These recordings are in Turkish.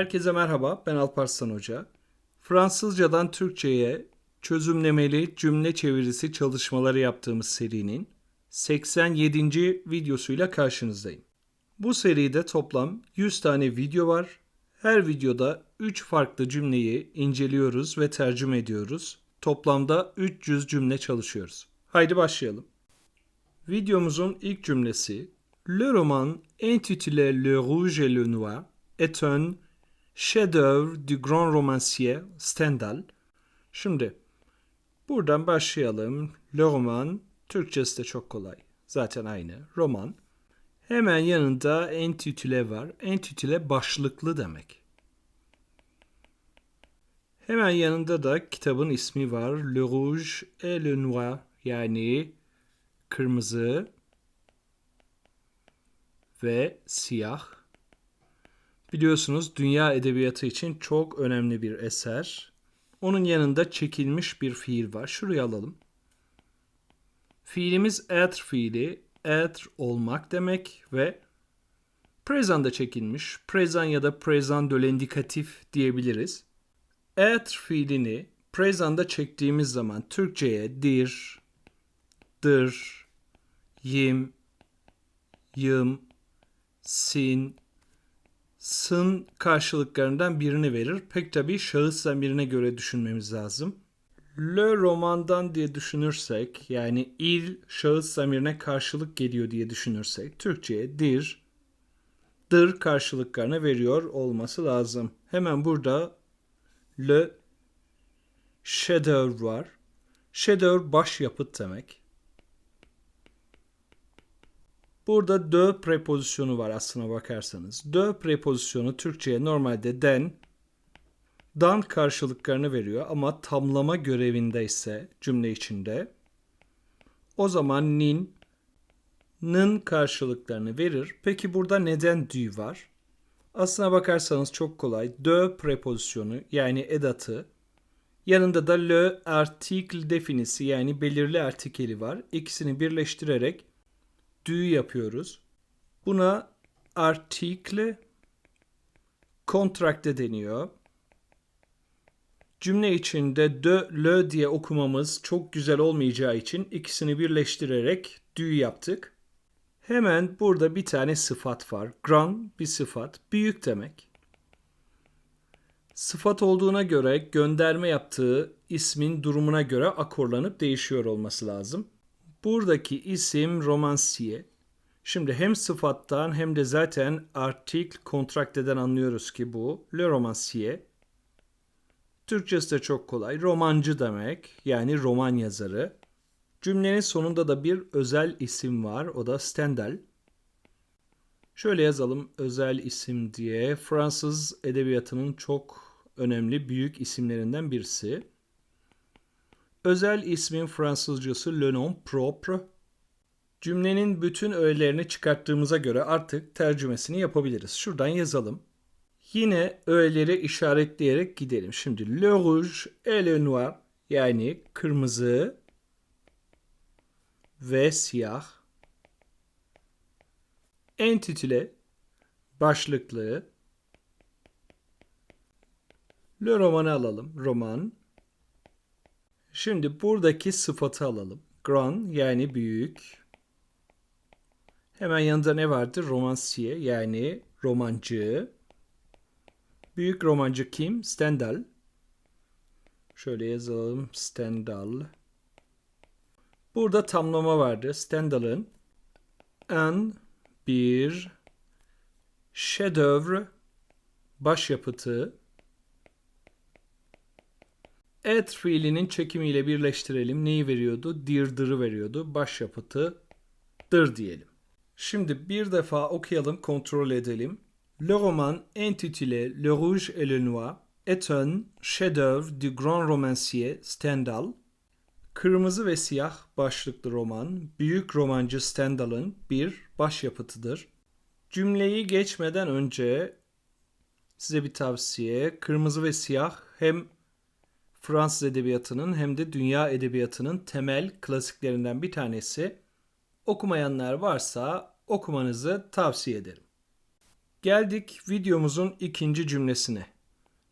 Herkese merhaba, ben Alparslan Hoca. Fransızcadan Türkçe'ye çözümlemeli cümle çevirisi çalışmaları yaptığımız serinin 87. videosuyla karşınızdayım. Bu seride toplam 100 tane video var. Her videoda 3 farklı cümleyi inceliyoruz ve tercüme ediyoruz. Toplamda 300 cümle çalışıyoruz. Haydi başlayalım. Videomuzun ilk cümlesi Le roman intitulé Le Rouge et le Noir est un chef-d'œuvre du grand romancier Stendhal. Şimdi buradan başlayalım. Le roman Türkçesi de çok kolay. Zaten aynı. Roman. Hemen yanında entitüle var. Entitüle başlıklı demek. Hemen yanında da kitabın ismi var. Le Rouge et le Noir yani kırmızı ve siyah. Biliyorsunuz dünya edebiyatı için çok önemli bir eser. Onun yanında çekilmiş bir fiil var. Şuraya alalım. Fiilimiz être fiili. Être olmak demek ve present'da çekilmiş. Present ya da present de l'indikatif diyebiliriz. Être fiilini present'da çektiğimiz zaman Türkçe'ye dir, dır, yim, yım, sin, sın karşılıklarından birini verir. Pek tabii şahıs zamirine göre düşünmemiz lazım. Le romandan diye düşünürsek yani il şahıs zamirine karşılık geliyor diye düşünürsek Türkçe'ye dir, dır karşılıklarını veriyor olması lazım. Hemen burada le chef var. chef baş yapıt demek. Burada de prepozisyonu var aslına bakarsanız. De prepozisyonu Türkçe'ye normalde den, dan karşılıklarını veriyor ama tamlama görevinde ise cümle içinde o zaman nin, nın karşılıklarını verir. Peki burada neden dü var? Aslına bakarsanız çok kolay. De prepozisyonu yani edatı yanında da le article definisi yani belirli artikeli var. İkisini birleştirerek dü yapıyoruz. Buna article kontrakte deniyor. Cümle içinde de le diye okumamız çok güzel olmayacağı için ikisini birleştirerek dü yaptık. Hemen burada bir tane sıfat var. Grand bir sıfat. Büyük demek. Sıfat olduğuna göre gönderme yaptığı ismin durumuna göre akorlanıp değişiyor olması lazım. Buradaki isim romansiye. Şimdi hem sıfattan hem de zaten artikl kontrakteden anlıyoruz ki bu le romansiye. Türkçesi de çok kolay. Romancı demek yani roman yazarı. Cümlenin sonunda da bir özel isim var. O da Stendhal. Şöyle yazalım özel isim diye. Fransız edebiyatının çok önemli büyük isimlerinden birisi. Özel ismin Fransızcası le nom propre. Cümlenin bütün öğelerini çıkarttığımıza göre artık tercümesini yapabiliriz. Şuradan yazalım. Yine öğeleri işaretleyerek gidelim. Şimdi le rouge et le noir yani kırmızı ve siyah. Entitüle başlıklı. Le romanı alalım. Roman. Şimdi buradaki sıfatı alalım. Grand yani büyük. Hemen yanında ne vardı? Romancier yani romancı. Büyük romancı kim? Stendhal. Şöyle yazalım. Stendhal. Burada tamlama vardı. Stendhal'ın en bir şedövr başyapıtı et fiilinin çekimiyle birleştirelim. Neyi veriyordu? Dirdırı veriyordu. Başyapıtı dır diyelim. Şimdi bir defa okuyalım, kontrol edelim. Le roman intitulé Le Rouge et le Noir est un chef-d'œuvre du grand romancier Stendhal. Kırmızı ve siyah başlıklı roman, büyük romancı Stendhal'ın bir başyapıtıdır. Cümleyi geçmeden önce size bir tavsiye. Kırmızı ve siyah hem Fransız edebiyatının hem de dünya edebiyatının temel klasiklerinden bir tanesi. Okumayanlar varsa okumanızı tavsiye ederim. Geldik videomuzun ikinci cümlesine.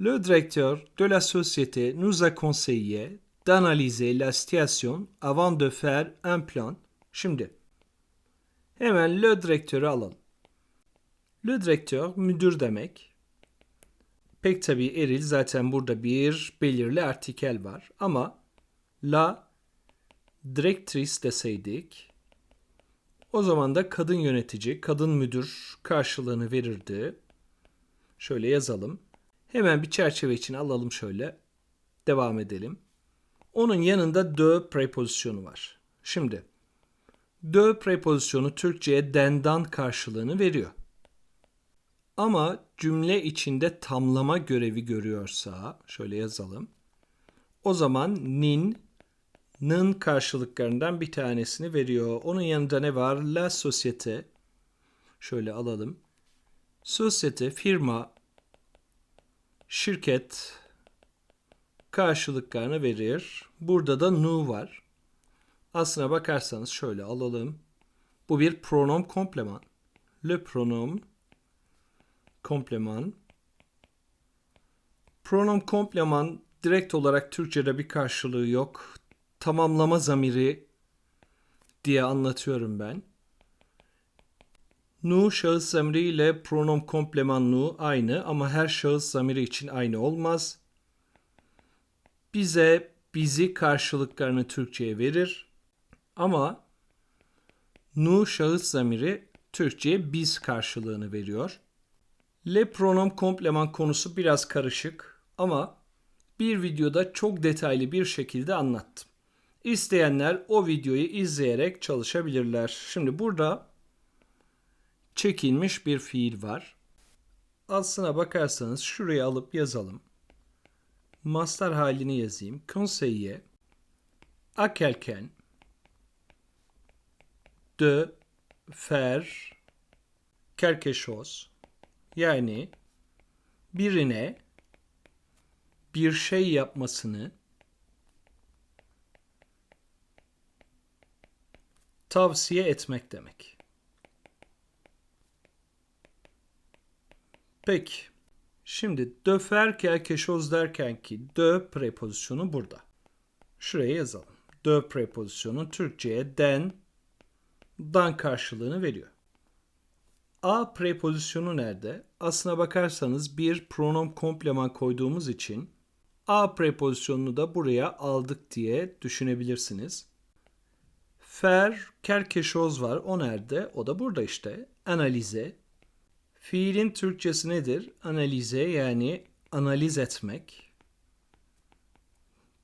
Le directeur de la société nous a conseillé d'analyser la situation avant de faire un plan. Şimdi hemen le direktörü alalım. Le direktör müdür demek. Pek tabii eril zaten burada bir belirli artikel var ama la direktris deseydik o zaman da kadın yönetici, kadın müdür karşılığını verirdi. Şöyle yazalım. Hemen bir çerçeve için alalım şöyle. Devam edelim. Onun yanında de prepozisyonu var. Şimdi de prepozisyonu Türkçe'ye dendan karşılığını veriyor. Ama cümle içinde tamlama görevi görüyorsa şöyle yazalım. O zaman nin nın karşılıklarından bir tanesini veriyor. Onun yanında ne var? La société. Şöyle alalım. Sosyete, firma, şirket karşılıklarını verir. Burada da nu var. Aslına bakarsanız şöyle alalım. Bu bir pronom kompleman. Le pronom kompleman. Pronom kompleman direkt olarak Türkçe'de bir karşılığı yok. Tamamlama zamiri diye anlatıyorum ben. Nu şahıs zamiri ile pronom kompleman nu aynı ama her şahıs zamiri için aynı olmaz. Bize bizi karşılıklarını Türkçe'ye verir. Ama nu şahıs zamiri Türkçe'ye biz karşılığını veriyor. Le pronom kompleman konusu biraz karışık ama bir videoda çok detaylı bir şekilde anlattım. İsteyenler o videoyu izleyerek çalışabilirler. Şimdi burada çekilmiş bir fiil var. Aslına bakarsanız şuraya alıp yazalım. Master halini yazayım. À quelqu'un de quelque chose yani birine bir şey yapmasını tavsiye etmek demek. Peki. Şimdi quelque chose derken ki de prepozisyonu burada. Şuraya yazalım. De prepozisyonu Türkçe'ye den, dan karşılığını veriyor. A prepozisyonu nerede? Aslına bakarsanız bir pronom kompleman koyduğumuz için A prepozisyonunu da buraya aldık diye düşünebilirsiniz. Fer, kerkeşoz var. O nerede? O da burada işte. Analize. Fiilin Türkçesi nedir? Analize yani analiz etmek.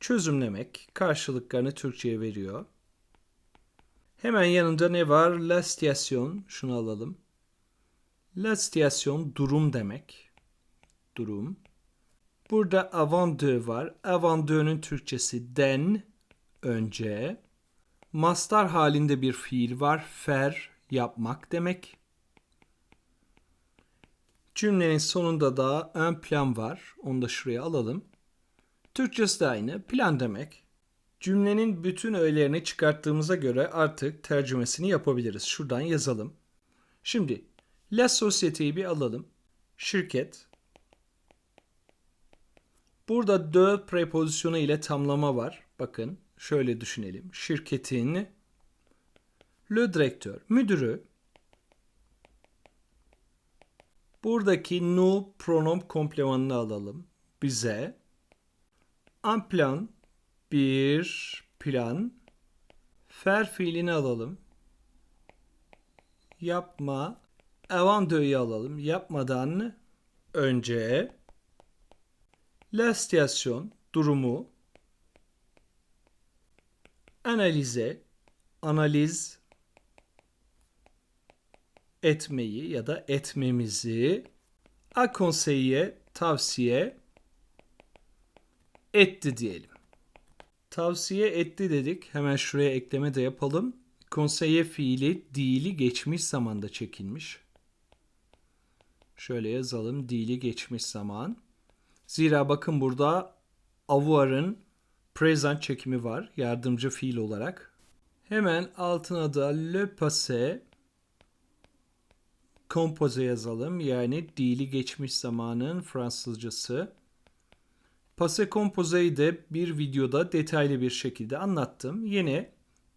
Çözümlemek. Karşılıklarını Türkçe'ye veriyor. Hemen yanında ne var? La station. Şunu alalım. La station durum demek. Durum. Burada avant de var. Avant de'nün Türkçesi den, önce. Mastar halinde bir fiil var. Fer, yapmak demek. Cümlenin sonunda da ön plan var. Onu da şuraya alalım. Türkçesi de aynı. Plan demek. Cümlenin bütün öğelerini çıkarttığımıza göre artık tercümesini yapabiliriz. Şuradan yazalım. Şimdi La Société'yi bir alalım. Şirket. Burada de prepozisyonu ile tamlama var. Bakın şöyle düşünelim. Şirketin le direktör, müdürü. Buradaki nu pronom komplemanını alalım. Bize en plan bir plan fer fiilini alalım. Yapma avant de'yi alalım. Yapmadan önce la situation durumu analize analiz etmeyi ya da etmemizi a conseiller tavsiye etti diyelim. Tavsiye etti dedik. Hemen şuraya ekleme de yapalım. Konseye fiili dili geçmiş zamanda çekilmiş. Şöyle yazalım. Dili geçmiş zaman. Zira bakın burada avuarın present çekimi var. Yardımcı fiil olarak. Hemen altına da le passé composé yazalım. Yani dili geçmiş zamanın Fransızcası. Passé composé'yi de bir videoda detaylı bir şekilde anlattım. Yine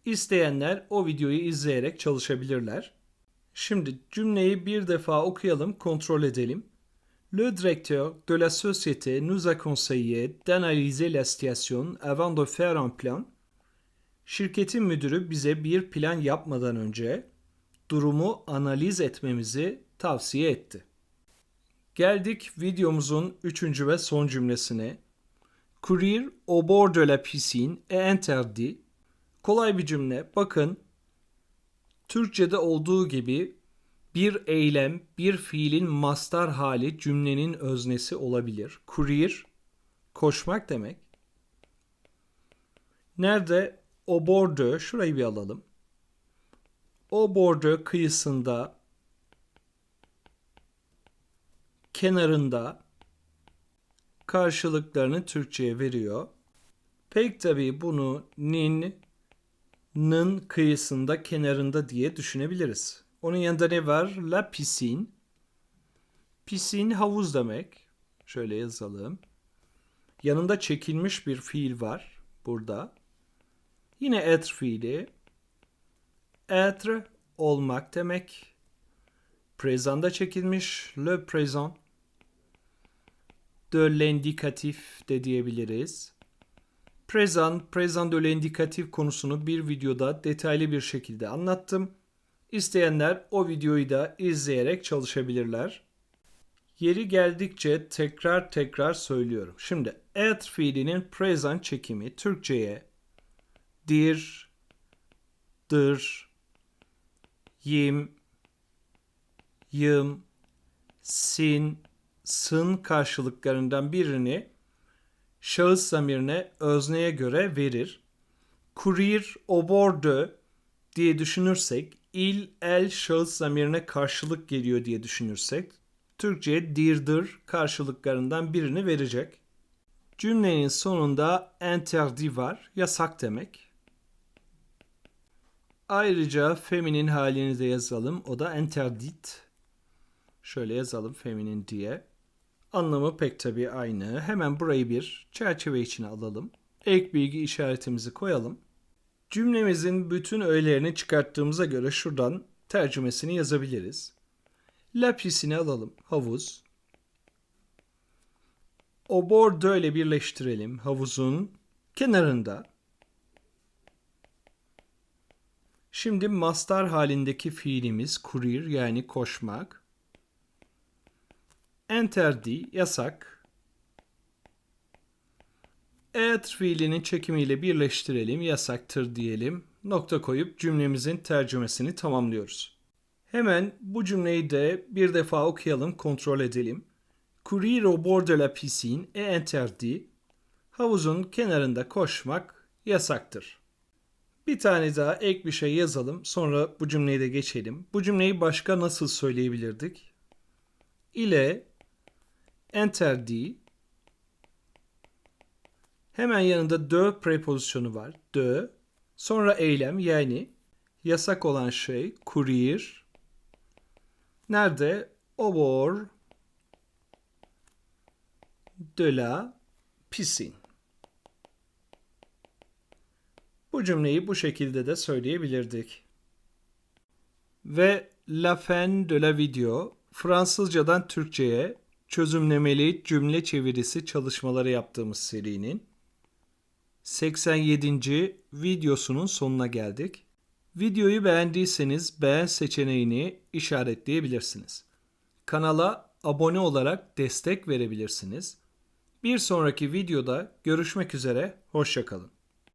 isteyenler o videoyu izleyerek çalışabilirler. Şimdi cümleyi bir defa okuyalım, kontrol edelim. Le directeur de la société nous a conseillé d'analyser la situation avant de faire un plan. Şirketin müdürü bize bir plan yapmadan önce durumu analiz etmemizi tavsiye etti. Geldik videomuzun üçüncü ve son cümlesine. Courir au bord de la piscine est interdit. Kolay bir cümle. Bakın Türkçe'de olduğu gibi bir eylem, bir fiilin mastar hali cümlenin öznesi olabilir. Courir, koşmak demek. Nerede? O bordo, şurayı bir alalım. O bordo kıyısında, kenarında karşılıklarını Türkçe'ye veriyor. Pek tabii bunu nin, nın kıyısında, kenarında diye düşünebiliriz. Onun yanında ne var? La piscine. Piscine havuz demek. Şöyle yazalım. Yanında çekilmiş bir fiil var burada. Yine être fiili. Être olmak demek. Présent'da çekilmiş. Le présent. De l'indikatif de diyebiliriz. Présent, présent de l'indikatif konusunu bir videoda detaylı bir şekilde anlattım. İsteyenler o videoyu da izleyerek çalışabilirler. Yeri geldikçe tekrar tekrar söylüyorum. Şimdi être fiilinin present çekimi Türkçe'ye dir, dır, yim, yım, sin, sın karşılıklarından birini şahıs zamirine özneye göre verir. Kurir, oborde diye düşünürsek il, el şahıs zamirine karşılık geliyor diye düşünürsek Türkçe'ye dirdir karşılıklarından birini verecek. Cümlenin sonunda interdit var, yasak demek. Ayrıca feminin halini de yazalım. O da interdit. Şöyle yazalım feminin diye. Anlamı pek tabii aynı. Hemen burayı bir çerçeve içine alalım. Ek bilgi işaretimizi koyalım. Cümlemizin bütün öğelerini çıkarttığımıza göre şuradan tercümesini yazabiliriz. La piscine alalım. Havuz. O bordo ile birleştirelim. Havuzun kenarında. Şimdi mastar halindeki fiilimiz kurir yani koşmak. Enterdi yasak. Et fiilinin çekimiyle birleştirelim. Yasaktır diyelim. Nokta koyup cümlemizin tercümesini tamamlıyoruz. Hemen bu cümleyi de bir defa okuyalım, kontrol edelim. Courir au bord de la piscine est interdit. Havuzun kenarında koşmak yasaktır. Bir tane daha ek bir şey yazalım. Sonra bu cümleyi de geçelim. Bu cümleyi başka nasıl söyleyebilirdik? İle interdit Hemen yanında de prepozisyonu var. De. Sonra eylem yani yasak olan şey courir. Nerede? Au bord de la piscine. Bu cümleyi bu şekilde de söyleyebilirdik. Ve la fin de la video Fransızcadan Türkçe'ye çözümlemeli cümle çevirisi çalışmaları yaptığımız serinin 87. videosunun sonuna geldik. Videoyu beğendiyseniz beğen seçeneğini işaretleyebilirsiniz. Kanala abone olarak destek verebilirsiniz. Bir sonraki videoda görüşmek üzere, hoşçakalın.